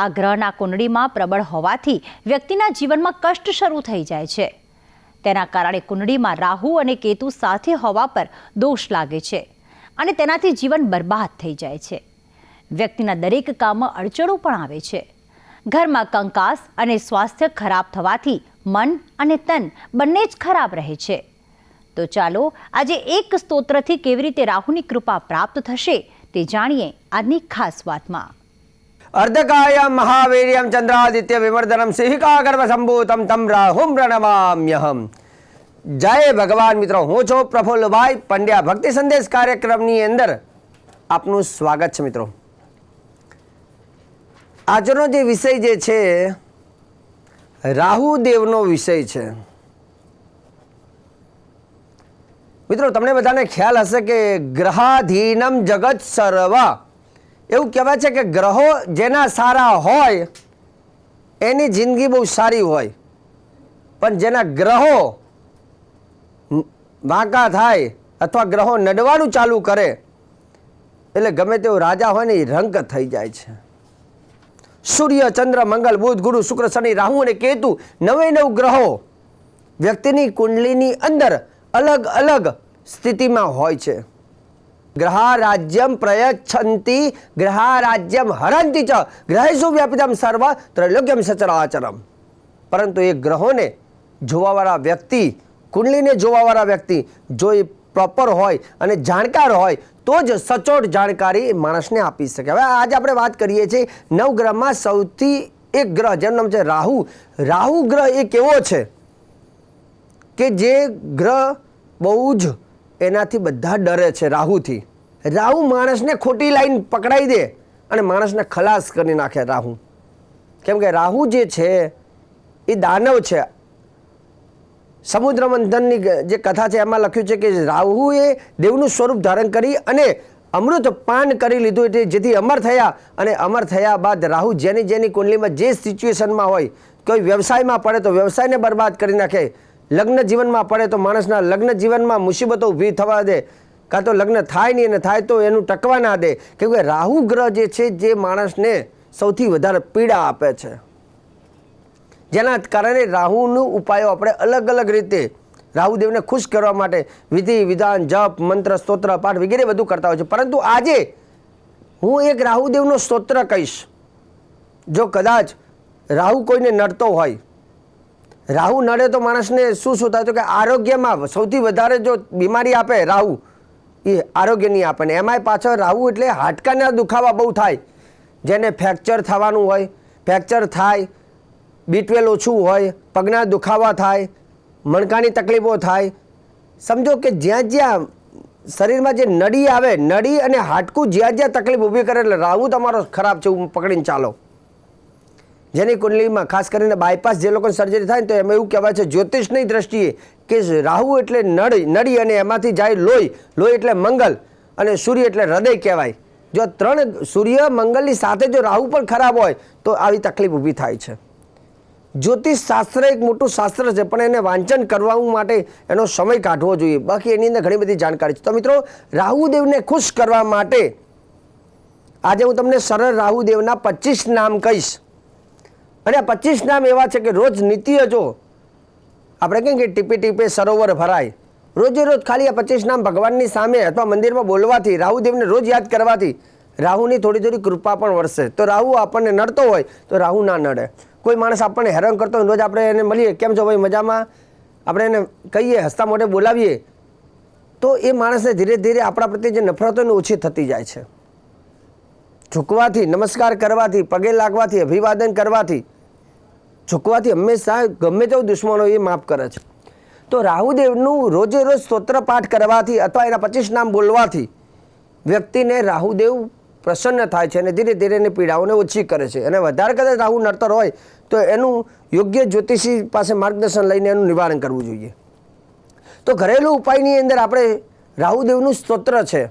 આ ગ્રહના કુંડળીમાં પ્રબળ હોવાથી વ્યક્તિના જીવનમાં કષ્ટ શરૂ થઈ જાય છે. તેના કારણે કુંડળીમાં રાહુ અને કેતુ સાથે હોવા પર દોષ લાગે છે અને તેનાથી જીવન બરબાદ થઈ જાય છે. વ્યક્તિના દરેક કામમાં અડચણો પણ આવે છે. ઘરમાં કંકાસ અને સ્વાસ્થ્ય ખરાબ થવાથી મન અને તન બંને જ ખરાબ રહે છે. તો ચાલો આજે એક સ્તોત્રથી કેવી રીતે રાહુની કૃપા પ્રાપ્ત થશે તે જાણીએ આજની ખાસ વાતમાં. મહાવીર્યમ ચંદ્રાદિત્ય વિમર્દનમ સિંહિકા ગર્ભ સંભૂતમ તમ રાહુમ પ્રણમામ્યહમ જય ભગવાન મિત્રો હું છું પ્રફુલ્લભાઈ પંડ્યા ભક્તિ સંદેશ કાર્યક્રમની અંદર આપનું સ્વાગત છે મિત્રો આજનો જે વિષય જે છે રાહુદેવનો વિષય છે મિત્રો તમને બધાને ખ્યાલ હશે કે ગ્રહાધીનમ જગત સર્વ એવું કહેવાય છે કે ગ્રહો જેના સારા હોય, એની જિંદગી બહુ સારી હોય. પણ જેના ગ્રહો વાંકા થાય અથવા ગ્રહો નડવાનું ચાલુ કરે, એટલે ગમે તેવો રાજા હોય ને એ રંગ થઈ જાય છે. સૂર્ય, ચંદ્ર, મંગળ, બુધ, ગુરુ, શુક્ર, શનિ, રાહુ અને કેતુ નવે નવ ગ્રહો વ્યક્તિની કુંડલીની અંદર અલગ અલગ સ્થિતિમાં હોય છે. ગ્રહા રાજ્યમ પ્રયચ્છંતિ ગ્રહા હરંતિ ચ ગ્રહેશુ વ્યાપિતમ સર્વ ત્રૈલોક્યમ સચરાચરમ પરંતુ એ ગ્રહોને જોવાવાળા વ્યક્તિ કુંડલીને જોવાવાળા વ્યક્તિ જો એ પ્રોપર હોય અને જાણકાર હોય, તો જ સચોટ જાણકારી માણસને આપી શકે। હવે આજે આપણે વાત કરીએ છીએ નવગ્રહમાં સૌથી એક ગ્રહ, જેનું નામ છે રાહુ। રાહુ ગ્રહ એ કેવો છે? કે જે ગ્રહ બહુ જ એનાથી બધા ડરે છે રાહુથી. રાહુ માણસને ખોટી લાઈન પકડાઈ દે અને માણસને ખલાસ કરી નાખે રાહુ. કેમ કે રાહુ જે છે, એ દાનવ છે. સમુદ્ર મંથનની જે કથા છે, એમાં લખ્યું છે કે રાહુએ દેવનું સ્વરૂપ ધારણ કરી અને અમૃત પાન કરી લીધું એટલે જેથી અમર થયા અને અમર થયા બાદ રાહુ જેની જેની કુંડલીમાં જે સિચ્યુએશનમાં હોય, કોઈ વ્યવસાયમાં પડે તો વ્યવસાયને બરબાદ કરી નાખે. લગ્ન જીવનમાં પડે તો માણસના લગ્ન જીવનમાં મુસીબતો ઊભી થવા દે. કાં તો લગ્ન થાય નહીં અને થાય તો એનું ટકવા ના દે. કેમ કે રાહુ ગ્રહ જે છે, જે માણસને સૌથી વધારે પીડા આપે છે. જેના કારણે રાહુનું ઉપાયો આપણે અલગ અલગ રીતે રાહુદેવને ખુશ કરવા માટે વિધિ, વિધાન, જપ, મંત્ર, સ્તોત્ર, પાઠ વગેરે બધું કરતા હોય છે. પરંતુ આજે હું એક રાહુદેવનો સ્તોત્ર કહીશ. જો કદાચ રાહુ કોઈને નડતો હોય રાહુ નડે તો માણસને શું શું થાય? તો કે આરોગ્યમાં સૌથી વધારે જો બીમારી આપે રાહુ, એ આરોગ્યની આપે ને એમાંય પાછળ રાહુ એટલે હાડકાના દુખાવા બહુ થાય. જેને ફ્રેક્ચર થવાનું હોય, ફ્રેક્ચર થાય, બીટવેલ ઓછું હોય, પગના દુખાવા થાય, મણકાની તકલીફો થાય. સમજો કે જ્યાં જ્યાં શરીરમાં જે નડી આવે નડી અને હાડકું જ્યાં જ્યાં તકલીફ ઊભી કરે એટલે રાહુ તમારો ખરાબ છે, હું પકડીને ચાલો. જેની કુંડલીમાં ખાસ કરીને બાયપાસ જે લોકોની સર્જરી થાય ને તો એમાં એવું કહેવાય છે, જ્યોતિષની દ્રષ્ટિએ કે રાહુ એટલે નળી નળી અને એમાંથી જાય લોહી. લોહી એટલે મંગલ અને સૂર્ય એટલે હૃદય કહેવાય. જો ત્રણ સૂર્ય મંગલની સાથે જો રાહુ પણ ખરાબ હોય, તો આવી તકલીફ ઊભી થાય છે. જ્યોતિષ શાસ્ત્ર એક મોટું શાસ્ત્ર છે, પણ એને વાંચન કરવા માટે એનો સમય કાઢવો જોઈએ. બાકી એની અંદર ઘણી બધી જાણકારી છે. તો મિત્રો, રાહુદેવને ખુશ કરવા માટે આજે હું તમને સરળ રાહુદેવના પચીસ નામ કહીશ. અને આ પચીસ નામ એવા છે કે રોજ નીતિઓ જો, આપણે કહીએ કે ટીપે ટીપે સરોવર ભરાય. રોજે રોજ ખાલી આ પચીસ નામ ભગવાનની સામે અથવા મંદિરમાં બોલવાથી, રાહુદેવને રોજ યાદ કરવાથી, રાહુની થોડી થોડી કૃપા પણ વરસે. તો રાહુ આપણને નડતો હોય, તો રાહુ ના નડે. કોઈ માણસ આપણને હેરાન કરતો હોય રોજ આપણે એને મળીએ, કેમ છો ભાઈ મજામાં? આપણે એને કહીએ, હસતા મોઢે બોલાવીએ, તો એ માણસને ધીરે ધીરે આપણા પ્રત્યે જે નફરત હોય ઓછી થતી જાય છે. ઝૂકવાથી, નમસ્કાર કરવાથી, પગે લાગવાથી, અભિવાદન કરવાથી ઝૂકવાથી હંમેશા ગમે તેવો દુશ્મનો એ માફ કરે છે. તો રાહુદેવનું રોજે રોજ સ્તોત્ર પાઠ કરવાથી અથવા એના પચીસ નામ બોલવાથી વ્યક્તિને રાહુદેવ પ્રસન્ન થાય છે અને ધીરે ધીરે એની પીડાઓને ઓછી કરે છે. અને વધારે કદાચ રાહુ નડતર હોય તો એનું યોગ્ય જ્યોતિષી પાસે માર્ગદર્શન લઈને એનું નિવારણ કરવું જોઈએ. તો ઘરેલું ઉપાયની અંદર આપણે રાહુદેવનું સ્તોત્ર છે.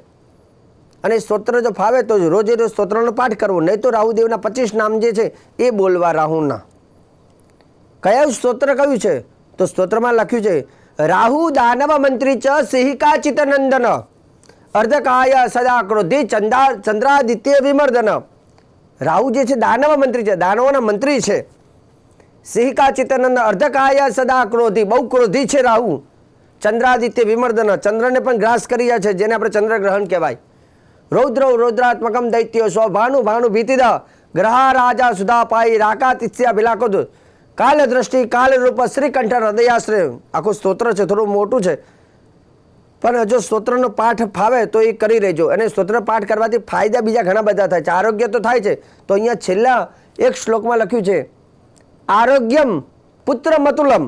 અને સ્તોત્ર જો ફાવે તો રોજે રોજ સ્તોત્રનો પાઠ કરવો. નહીં તો રાહુદેવના પચીસ નામ જે છે એ બોલવા રાહુના. કયા સ્તોત્ર કયું છે? તો સ્તોત્રમાં લખ્યું છે, રાહુ દાનવ મંત્રી ચ સિહિકા ચિતનંદન અર્ધકાય સદા ક્રોધિ ચંદા, ચંદ્રાદિત્ય વિમર્દન. રાહુ જે છે, દાનવ મંત્રી છે, દાનવના મંત્રી છે. સિહિકા ચિત્તાનંદ, અર્ધકાય સદા ક્રોધી, બહુ ક્રોધી છે રાહુ. ચંદ્રાદિત્ય વિમર્દન, ચંદ્રને પણ ગ્રાસ કરી છે, જેને આપણે ચંદ્રગ્રહણ કહેવાય. રૌદ્ર, રૌદ્રાત્મકમ દૈત્યો સ્વ ભાનુ ભીતિદ, ગ્રહા રાજા સુધા પાઈ રાકા તિથ્યા ભિલાકોદ કાલ દ્રષ્ટિ કાલ રૂપ શ્રીકંઠ હૃદયાશ્રય. આખું સ્તોત્ર છે, થોડું મોટું છે. પણ જો સ્તોત્રનો પાઠ ફાવે તો એ કરી રહેજો અને સ્તોત્ર પાઠ કરવાથી ફાયદા બીજા ઘણા બધા થાય છે. આરોગ્ય તો થાય છે. તો અહીંયા છેલ્લા એક શ્લોકમાં લખ્યું છે, આરોગ્યમ પુત્ર મતુલમ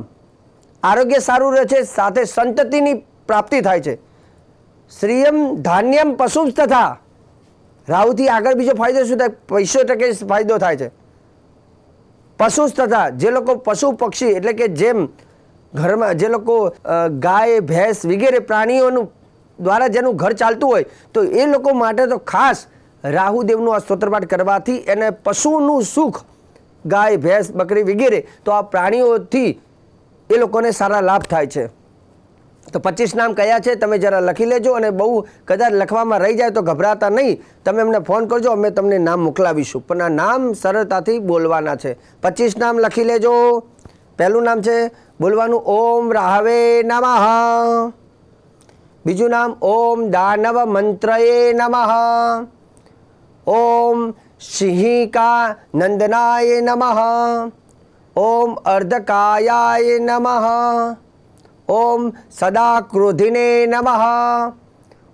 આરોગ્ય સારું રહે છે, સાથે સંતતિની પ્રાપ્તિ થાય છે. શ્રીયમ ધાન્યમ પશુ તથા રાહુથી આગળ બીજો ફાયદો શું થાય? પૈસો ટકે ફાયદો થાય છે. પશુ તથા જે લોકો પશુ પક્ષી એટલે કે જેમ ઘરમાં જે લોકો ગાય, ભેંસ વગેરે પ્રાણીઓનું દ્વારા જેનું ઘર ચાલતું હોય, તો એ લોકો માટે તો ખાસ રાહુદેવનું આ સ્તોત્રપાઠ કરવાથી એને પશુનું સુખ, ગાય, ભેંસ, બકરી વગેરે, તો આ પ્રાણીઓથી એ લોકોને સારા લાભ થાય છે. તો પચીસ નામ કયા છે તમે જરા લખી લેજો અને બહુ કદાચ લખવામાં રહી જાય તો ગભરાતા નહીં. તમે અમને ફોન કરજો, અમે તમને નામ મોકલાવીશું. પણ આ નામ સરળતાથી બોલવાના છે. પચીસ નામ લખી લેજો. પહેલું નામ છે બોલવાનું ઓમ રાહવે નમઃ. બીજું નામ ઓમ દાનવ મંત્રયે નમઃ. ઓમ સિંહિકા નંદનાય નમઃ. ઓમ અર્ધકાયાય નમઃ. ઓમ સદા ક્રોધિને નમઃ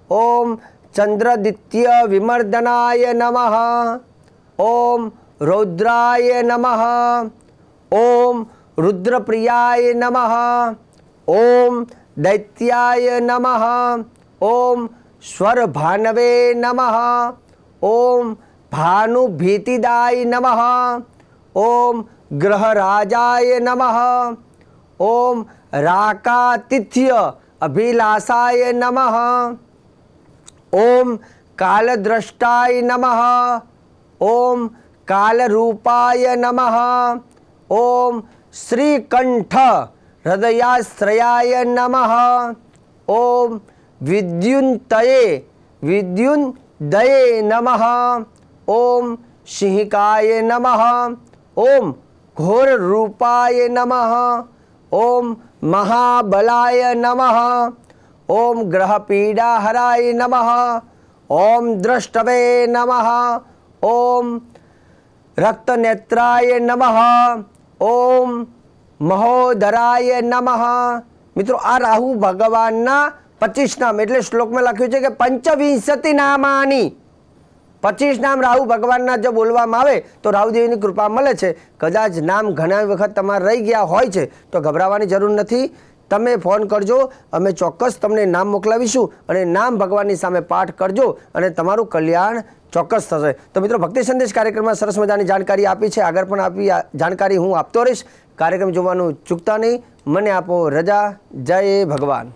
ઓમ ચંદ્રદિત્ય વિમર્દનાય નમઃ ઓમ રૌદ્રાય નમઃ ઓમ રુદ્રપ્રિયાય નમઃ ઓમ દૈત્યાય નમઃ ઓમ સ્વરભાનવે નમઃ ઓમ ભાનુભીતિદાય નમઃ ઓમ ગ્રહરાજાય નમઃ ઓમ રાકાતિથ્ય અભિલાષાય નમઃ ઓમ કાલદ્રષ્ટાય નમઃ ઓમ કાલરૂપાય નમઃ ઓમ શ્રીકંઠ હૃદયાશ્રયાય નમઃ ઓમ વિદ્યુંતયે વિદ્યુંદયે નમઃ ઓમ સિંહિકાય નમઃ ઓમ ઘોરરૂપાય નમઃ ઓમ મહાબલાય નમઃ. ઓમ ગ્રહપીડાહરાય નમઃ. ઓમ દ્રષ્ટવે નમઃ. ઓમ રક્તનેત્રાય નમઃ. ઓમ મહોદરાય નમઃ. મિત્રો, આ રાહુ ભગવાનના પચીસ નામ, એટલે શ્લોકમાં લખ્યું છે કે પંચવિંશતિ નામાની. પચીસ નામ રાહુ ભગવાનના જો બોલવામાં આવે, તો રાહુદેવીની કૃપા મળે છે. કદાચ નામ ઘણા વખત તમારે રહી ગયા હોય છે, તો ગભરાવાની જરૂર નથી. તમે ફોન કરજો, અમે ચોક્કસ તમને નામ મોકલાવીશું અને નામ ભગવાનની સામે પાઠ કરજો અને તમારું કલ્યાણ ચોક્કસ થશે. તો મિત્રો, ભક્તિ સંદેશ કાર્યક્રમમાં સરસ મજાની જાણકારી આપી છે. આગળ પણ આપી જાણકારી હું આપતો રહીશ. કાર્યક્રમ જોવાનું ચૂકતા નહીં. મને આપો રજા. જય ભગવાન.